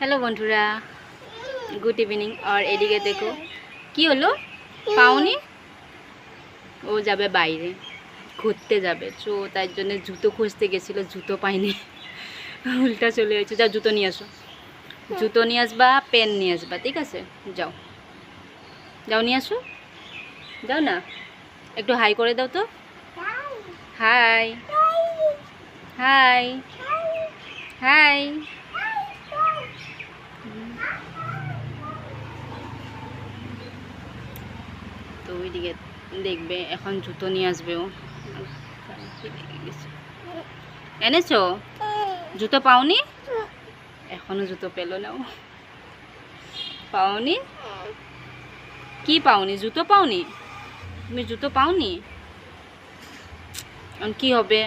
Hello বন্ধুরা, good evening. আর এদিকে দেখো, কি হলো? পাওনি? ও যাবে বাইরে, ঘুরতে যাবে। তো তার জন্য জুতো খুঁজতে গেছিল, জুতো পাইনি। উল্টা চলে যাচ্ছে যাও, জুতো নিয়ে আসো। জুতো নিয়ে আসবা, পেন নিয়ে আসবা, ঠিক আছে? যাও। যাও, নিয়ে আসো। যাও না? একটু হাই করে দাও তো। হাই। হাই। হাই। তো ওইদিকে দেখবে, এখন জুতো নিয়ে আসবে এনেছো? জুতো পাওনি? এখনও জুতো পেল না পাওনি? কি পাওনি? জুতো পাওনি? তুমি জুতো পাওনি? কি হবে?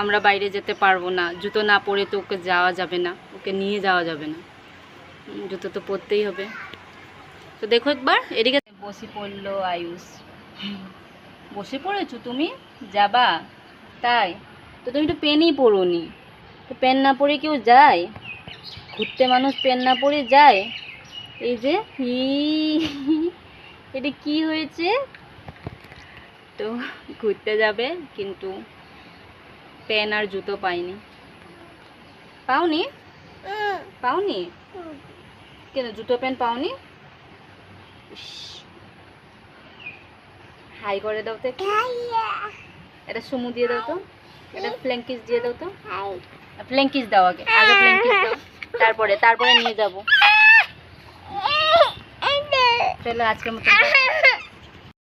আমরা বাইরে যেতে পারব না। জুতো না পরে তো ওকে যাওয়া যাবে না। ওকে নিয়ে যাওয়া যাবে না। জুতো তো পরতেই হবে। তো দেখো একবার এদিকে বসে পড়ল আয়ুষ। বসে পড়েছো তুমি? যাবা? তাই? তো তুমি তো পেনই পরোনি তো পেন না পরে কেউ যায়? ঘুরতে মানুষ পেন না পরে যায়? এই যে হি এটা কি হয়েছে? তো ঘুরতে যাবে কিন্তু পেন আর জুতো পাইনি। পাওনি? পাওনি? কেন জুতো প্যান্ট পাওনি হাই করে দাও তো। এটা সুমু দিয়ে দাও তো এটা ফ্ল্যাঙ্কিস দিয়ে দাও তো ফ্ল্যাঙ্কিস দাও আগে আগে প্ল্যাঙ্কিস দাও তারপরে তারপরে নিয়ে যাব চলো আজকের মতো